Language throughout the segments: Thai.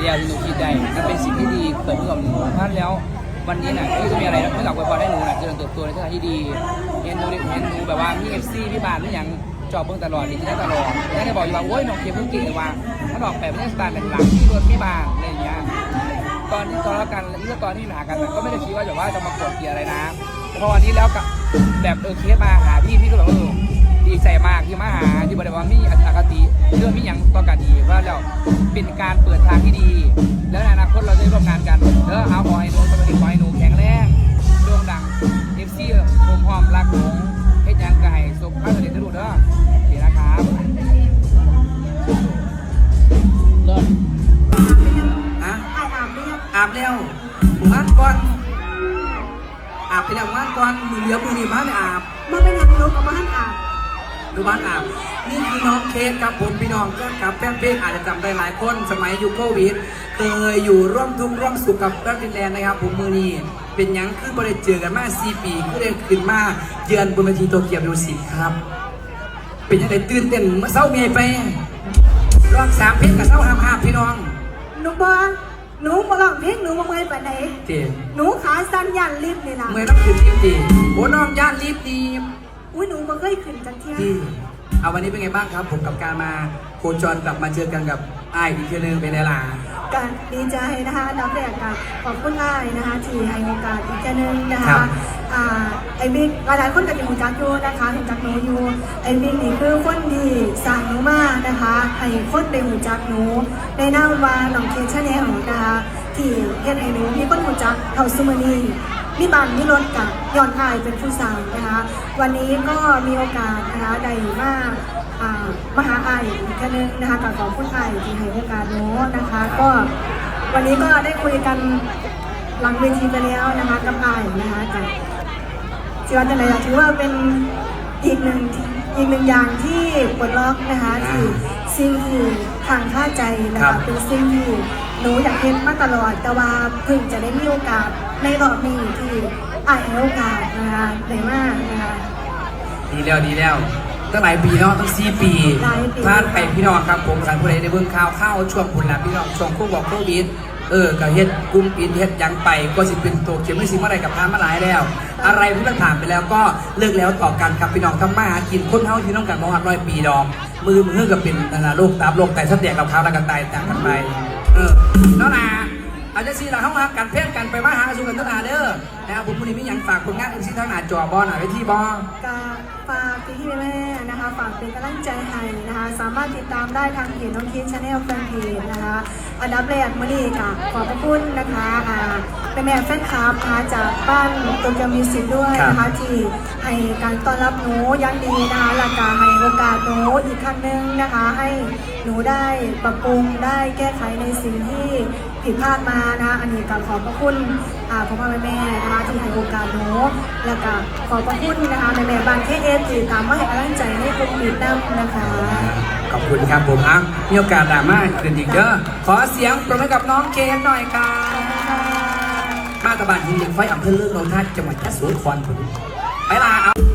เดีแล้วที่หนูคิดได้มันเป็นสิ่งที่ดีเกิดขึ้นกับหนูท่านแล้ววันนี้น่ะที่จะมีอะไรนะที่หลักไว้พอได้หนูน่ะเจริญเติบโตในทางที่ดีเห็นหนูเห็นหนูแบบว่ามีเอฟซีพี่บานนี่อย่างจอบเบิ่งตลอดดีได้ตลอดแล้วได้บอกอยู่ว่าโอ้ยน้องเคียเพิ่งกินเลยว่าถ้าดอกแบบไม่ได้สไตล์หลังที่รถพี่บานอะไรอย่างเงี้ยตอนที่ตอนแล้วกันเรื่องตอนที่หากันก็ไม่ได้คิดว่าแบบว่าจะมากดเกลียร์อะไรนะพอวันนี้แล้วกับแบบเออเคสมาหาพี่พี่ก็แบบเออ ดีใจมากที่มาหาที่บอกเลยว่ามีอคติเรื่องมีอย่างต่อกันดีว่าแล้วเป็นการเปิดทางที่ดี แล้วในอนาคตเราจะได้ร่วมงานกันแล้วเอาขอให้หนูสวัสดีขอให้หนูแข็งแรงโด่งดังเอฟซีผมพร้อมรักหลงให้ยังไก่สุขภาพสำเร็จทุเด้อดีนะครับเลิศอะอาบเรียกอาบแล้วมู่บ้าก่อนอาบไปแล้วหมู่บ้านก่อนมือเหลือมือนี่บ้านไม่อาบมาเป็นอย่างนกกับบ้านอาบ ดูบ้านอาบนี่คือน้องเคสครับผมพี่น้องกับแป้งเป้งอาจจะจำได้หลายคนสมัยยุคโควิดเคยอยู่ร่วมทุกข์ร่วมสุขกับรัฐดินแลนด์นะครับ ผมมือนี้เป็นหยังคือบริเจอกันมา4ปีก็ได้ขึ้นมาเยือนบนเวทีโตเกียวดูสิครับ เป็นยังไงตื่นเต้นเมื่อเช้าเมียไปร้องสามเพลงกับเช้าห้ามห้ามพี่น้องหนูบอหนูมาลองเพลงหนูมาเมื่อยปานไหนเจ๋หนูขาสั้นยันลิฟต์นี่ล่ะเมื่อรับขึ้นรีบดีโอ้น้องย่านรีบดี อุ้ยหนูมาเคยขึ้นจังเที่ยดีเอาวันนี้เป็นไงบ้างครับ ผมกับการมาโคจรกลับมาเจอกันกับไอ้ายอีกทีหนึงเป็นไงล่ะก็ดีใจนะคะน้องแรกค่ะขอบคุณอ้ายนะคะที่ให้โอกาสอีกเจนึงนะครัคะบอ่าไอ้บิ๊กหลายๆคนก็จะหูจักอยู่นะคะเห็นจักหนูอยู่ไอ้บิ๊กนี่คือคนดีสั่งหนูมากนะคะให้คนได้หูจักหนูในนามว่าน้องเคชแนลนะคะที่เฮ็ดให้หนูมีคนหูจักเท่าซุมอนี มีบ้านมีรถกับย้อนอายเป็นผู้สาวนะคะ วันนี้ก็มีโอกาสนะคะได้มาอ่ามหาอายอีกครั้งนึงนะคะกับขอบคุณอายที่ให้โอกาสโน้นะคะ ก็วันนี้ก็ได้คุยกันหลังเวทีไปแล้วนะคะกับอายนะคะกับจิว่าจะไหนล่ะถือว่าเป็นอีกหนึ่งที่ อีกหนึ่งอย่างที่ปลดล็อกนะคะที่สิ่งที่ทางค่าใจนะครัคะบ เป็นสิ่งที่หนูอยากเห็นมาตลอดแต่ว่าเพิ่งจะได้มีโอกาสในรอบนี้ที่อายให้โอกาสนะคะได้มากนะคะ ดีแล้วดีแล้วตั้งหลายปีเนาะตั้งสี่ปีหลายปี พลาดไปพี่น้องครับผมสันผู้ใดในเบื้องข่าวข้าวช่วงพุ่นละพี่น้องช่วงโควิดโควิด เออก็เฮ็ดกุ้มปินเฮ็ดยังไปก็สิเป็นตัวเขียนไม่สิเมื่อไรกับพานมาหลายแล้ว อะไรที่มันผ่านไปแล้วก็เลิกแล้วต่อกันครับพี่น้องทำมาหากินคนเท่าที่ต้องการมองหักร้อยปีดอมมือมือกับเป็นนานาโรคตามโรคไตสัตว์แดกกับเข้าแล้วกันตายต่างกันไป เออแล้วนะ อาจจะซีเราเข้ามากันเพ่งกันไปมาหาสู่กันตั้งนาเด้อนะครับผมวันนี้มีอย่างฝากผลงานเอ็มซีทางหน้าจอบอหน่อยไว้ที่บอก็ฝากพี่ๆแม่ๆนะคะ ฝากเป็นกำลังใจให้นะคะ สามารถติดตามได้ทางเพจน้องคิดชาแนลแฟนเพจนะคะ อันดับแรกมื่อนี้ค่ะขอบพระคุณนะคะอ่าเป็นแม่แฟนคลับนะคะจากบ้านโตเกียวมิวสิกด้วยนะคะที่ให้การต้อนรับหนูอยังดีนะคะและก็ให้โอกาสหนูอีกครั้งหนึ่งนะคะ ให้หนูได้ปรับปรุงได้แก้ไขในสิ่งที่ ผิดพลาดมานะคะอันนี้ก็ขอบพระคุณอ่าพ่อพ่อแม่แม่นะคะที่ให้โอกาสหนูแล้วก็ขอบพระคุณนะคะแม่แม่บ้านเคเอสที่ตามมาให้กำลังใจในกลุ่มปิดน้ำนะคะ ขอบคุณครับผมอะมีโอกาสดราม่าเกินอีกเยอะขอเสียงปรบมือกับน้องเกดหน่อยครับมาตะบานหินเหล็กไฟอำเภอเลือกนนทัศน์จังหวัดยะโสธรผมไปลาเอา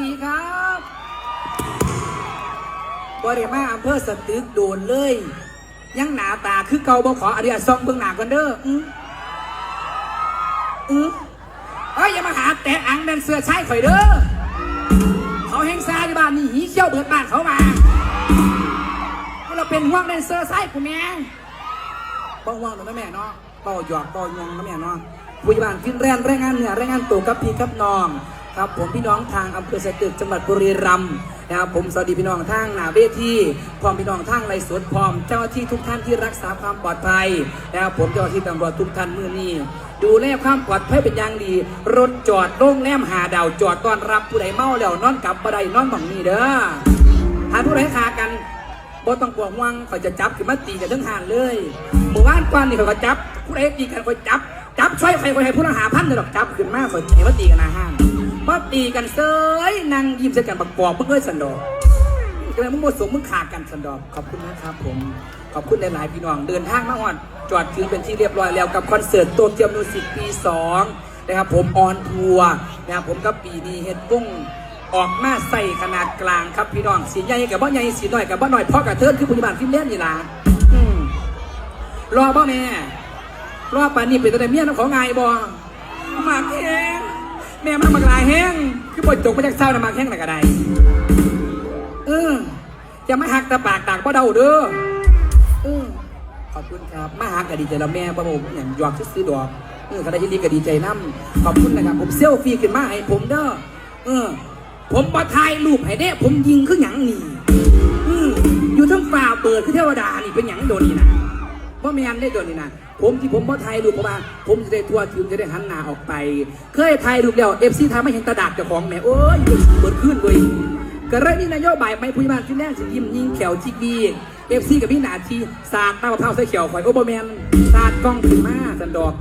ดีครับบริมาอำเภอสตึกโดนเลย ยังหนาตาคือเกาบ่ขออนุญาซองเบื้องหน้ากันเด้ออืออือเอ้ยอย่ามาหาแตะอังแดนเสือใช้ข่อยเด้อเขาแห้งซาอยู่บ้านนี่หีเขี้ยวเบิดบ้านเขามาเราเป็นห่วงแดนเซอร์ไส้กูแม่ป้องห่วงหนูนะแม่เนาะป้อหยอกป้อยองนะแม่เนาะผู้ใหญ่บ้านฟินแรนแรงงานเหนือแรงงานตัวกับพี่กับน้อง ครับผมพี่น้องทางอำเภอสตึกจังหวัดบุรีรัมย์นะครับผมสวัสดีพี่น้องทางหนาเวทีพร้อมพี่น้องทางไรสวนพร้อม เจ้าหน้าที่ทุกท่านที่รักษาความปลอดภัยนะครับผมเจ้าหน้าที่ตำรวจทุกท่านมือนี้ดูแลความปลอดภัยเป็นอย่างดี รถจอดโรงแรมหาดาวจอดต้อนรับผู้ใดเมาแล้วนอนกลับบ่ได้นอนบังนี้เด้อหาผู้ใดคากันบ่ต้องกลัวห่วงเขาจะจับขึ้นมาตีกันทั้งหานเลยหมู่บ้านกว้านนี่เขาก็จับผู้ใดตีกันเขาจับจับช่วยใครคนใครผู้ต้องหาพันเลยหรอกจับขึ้นมาเขาเห็นว่าตีกันอาห้าง มาตีกันเซยนั่งยิ้มใส่กันบักอบมึงเอ้ยสันดอกทำไมมึงโมสมมึงขาดกันสันดอกขอบคุณนะครับผม ขอบคุณหลายๆพี่น้องเดินทางมาฮอดจอดถึงเป็นที่เรียบร้อยแล้วกับคอนเสิร์ตโตเกียวมิวสิกปี2นะครับผมออนทัวร์นะครับผมก็ปีนี้เฮ็ดปุ้งออกมาใส่ขนาดกลางครับพี่น้องสีใหญ่กับบ่ใหญ่สีน้อยกับบ่น้อยพ่อกับเทินคือปัจจุบันฟิล์มเล่นนี่ล่ะรอบ่แม่รอบปานนี้เป็นตัวเมียนของไงบ่มากแห้ง แม่มันมากลายแห้งคือปวดจกมาจากเศร้านะมากแห้งหนักกระไดเออจะมาหักตะปากตากบ่เดาเด้อเออขอบคุณครับมาหักก็ดีใจแล้วแม่บ่ผมอย่างหยอกซื้อดอกเออคณะยินดีก็ดีใจน้ำขอบคุณนะครับผมเซลฟี่ขึ้นมาให้ผมเด้อเออ ผมมาถ่ายรูปให้เด้ ผมยิงคือหยังนี่อืออยู่ทั้งฝ่าเปิดคือเทวดานี่เป็นหยังโดนนี่นะ ว่าแมนได้โดนนี่นะผมที่ผมบ่ไทยรูปเพราะว่า ผมจะได้ทัวร์ถึงจะได้หันหน้าออกไป เคยไทยรูปแล้วเอฟซีทำไม่เห็นตาดากเจ้าของแหม่โอ้ยเปิดขึ้นเว้ยกระไรนี่นายโยบายไม่พูดมาที่แน่สิยิ้มยิงแขวจิกดีเอฟซีกับพี่หนาทีสาดตามะพร้าวใส่เขียวข่อยโอเบอร์แมนสาดกล้องถึงมาสันดอก